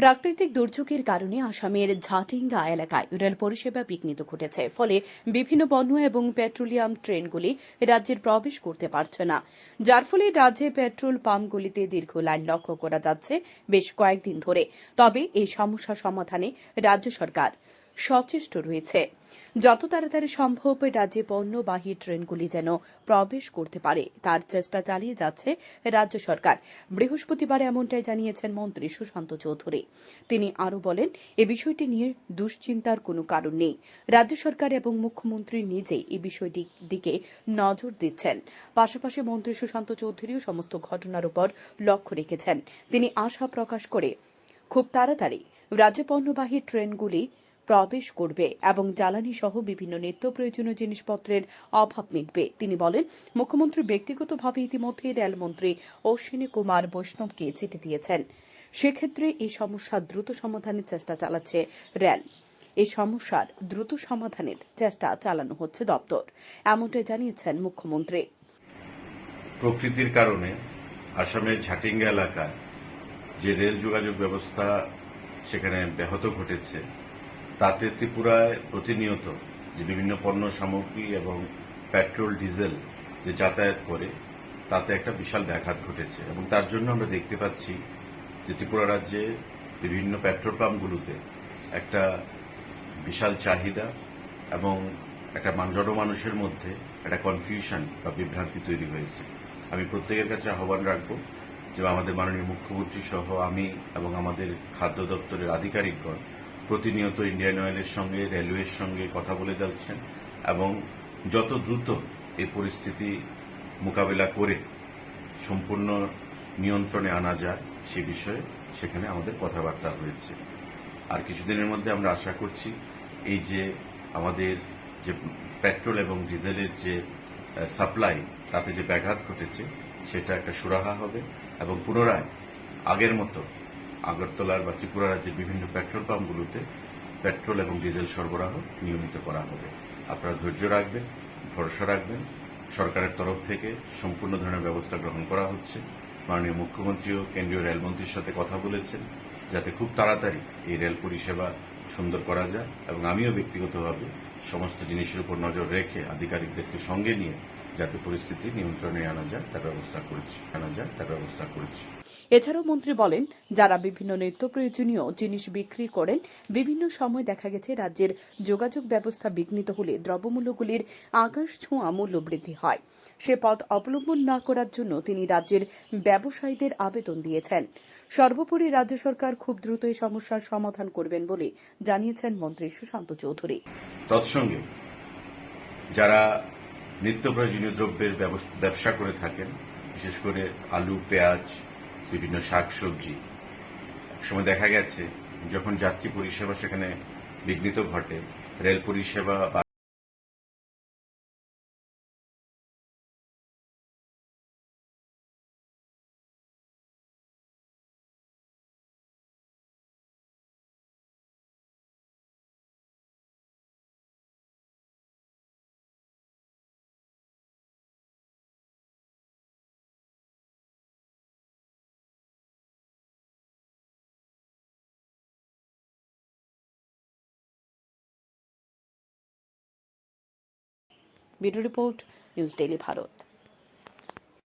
প্রাকৃতিক দুর্যোগের কারণে আসামের ঝাটিঙ্গা এলাকায় রেল পরিষেবা বিঘ্নিত ঘটেছে। ফলে বিভিন্ন পণ্য এবং পেট্রোলিয়াম ট্রেনগুলি রাজ্যের প্রবেশ করতে পারছে না। যার ফলে রাজ্যে পেট্রোল পাম্পগুলিতে দীর্ঘ লাইন লক্ষ্য করা যাচ্ছে বেশ কয়েকদিন ধরে। তবে এই সমস্যা সমাধানে রাজ্য সরকার সচেষ্ট রয়েছে। যত তাড়াতাড়ি সম্ভব রাজ্যে পণ্যবাহী ট্রেনগুলি যেন প্রবেশ করতে পারে, তার চেষ্টা চালিয়ে যাচ্ছে রাজ্য সরকার। বৃহস্পতিবার এমনটাই জানিয়েছেন মন্ত্রী সুশান্ত চৌধুরী। তিনি আরও বলেন, এ বিষয়টি নিয়ে দুশ্চিন্তার কোনো কারণ নেই। রাজ্য সরকার এবং মুখ্যমন্ত্রী নিজেই এই বিষয়টির দিকে নজর দিচ্ছেন। পাশাপাশি মন্ত্রী সুশান্ত চৌধুরীও সমস্ত ঘটনার উপর লক্ষ্য রেখেছেন। তিনি আশা প্রকাশ করে, খুব তাড়াতাড়ি রাজ্য পণ্যবাহী ট্রেনগুলি প্রবেশ করবে এবং জ্বালানি সহ বিভিন্ন নিত্য প্রয়োজনীয় জিনিসপত্রের অভাব মিটবে। তিনি বলেন, মুখ্যমন্ত্রী ব্যক্তিগতভাবে ইতিমধ্যে রেলমন্ত্রী অশ্বিনী কুমার বৈষ্ণবকে চিঠি দিয়েছেন। সেক্ষেত্রে এই সমস্যার দ্রুত সমাধানের চেষ্টা চালাচ্ছে রেল। এই সমস্যার দ্রুত সমাধানের চেষ্টা চালানো হচ্ছে দপ্তর, এমনটাই জানিয়েছেন মুখ্যমন্ত্রী। প্রকৃতির কারণে আসামের ঝাটিঙ্গা এলাকায় যে রেল যোগাযোগ ব্যবস্থা সেখানে ব্যাহত ঘটেছে তাতে ত্রিপুরায় প্রতিনিয়ত যে বিভিন্ন পণ্য সামগ্রী এবং পেট্রোল, ডিজেল যে যাতায়াত করে, তাতে একটা বিশাল ব্যাঘাত ঘটেছে। এবং তার জন্য আমরা দেখতে পাচ্ছি যে ত্রিপুরা রাজ্যে বিভিন্ন পেট্রোল পাম্পগুলোতে একটা বিশাল চাহিদা এবং একটা মান- জনমানুষের মধ্যে একটা কনফিউশন বা বিভ্রান্তি তৈরি হয়েছে। আমি প্রত্যেকের কাছে আহ্বান রাখব যে আমাদের মাননীয় মুখ্যমন্ত্রী সহ আমি এবং আমাদের খাদ্য দপ্তরের আধিকারিকগণ প্রতিনিয়ত ইন্ডিয়ান অয়েলের সঙ্গে, রেলওয়ের সঙ্গে কথা বলে যাচ্ছেন এবং যত দ্রুত এই পরিস্থিতি মোকাবিলা করে সম্পূর্ণ নিয়ন্ত্রণে আনা যায়, সে বিষয়ে সেখানে আমাদের কথাবার্তা হয়েছে। আর কিছুদিনের মধ্যে আমরা আশা করছি এই যে আমাদের যে পেট্রোল এবং ডিজেলের যে সাপ্লাই, তাতে যে ব্যাঘাত ঘটেছে, সেটা একটা সুরাহা হবে এবং পুনরায় আগের মতো আগরতলার বা ত্রিপুরা রাজ্যের বিভিন্ন পেট্রোল পাম্পগুলোতে পেট্রোল এবং ডিজেল সরবরাহ নিয়মিত করা হবে। আপনারা ধৈর্য রাখবেন, ভরসা রাখবেন। সরকারের তরফ থেকে সম্পূর্ণ ধরনের ব্যবস্থা গ্রহণ করা হচ্ছে। মাননীয় মুখ্যমন্ত্রীও কেন্দ্রীয় রেলমন্ত্রীর সাথে কথা বলেছেন যাতে খুব তাড়াতাড়ি এই রেল পরিষেবা সুন্দর করা যায় এবং আমিও ব্যক্তিগতভাবে সমস্ত জিনিসের উপর নজর রেখে আধিকারিকদেরকে সঙ্গে নিয়ে যাতে পরিস্থিতি নিয়ন্ত্রণে আনা যায় তার ব্যবস্থা করেছি আনা যায় তার ব্যবস্থা করেছি। এছাড়াও মন্ত্রী বলেন যারা বিভিন্ন নিত্য প্রয়োজনীয় জিনিস বিক্রি করেন বিভিন্ন সময় দেখা গেছে রাজ্যের যোগাযোগ ব্যবস্থা বিঘ্নিত হলে দ্রব্যমূল্যগুলির আকাশ ছোঁয়া মূল্য বৃদ্ধি হয়। সে পথ অবলম্বন না করার জন্য তিনি রাজ্যের ব্যবসায়ীদের আবেদন দিয়েছেন। সর্বোপরি রাজ্য সরকার খুব দ্রুত এই সমস্যার সমাধান করবেন বলে জানিয়েছেন মন্ত্রী সুশান্ত চৌধুরী। তৎসঙ্গে যারা নিত্য প্রয়োজনীয় দ্রব্যের ব্যবসা করে থাকেন, বিশেষ করে আলু, পেঁয়াজ, বিভিন্ন শাকসবজি। সময় দেখা গেছে, যখন যাত্রী পরিষেবা সেখানে বিঘ্নিত ঘটে, রেল পরিষেবা bureau report news daily Bharat.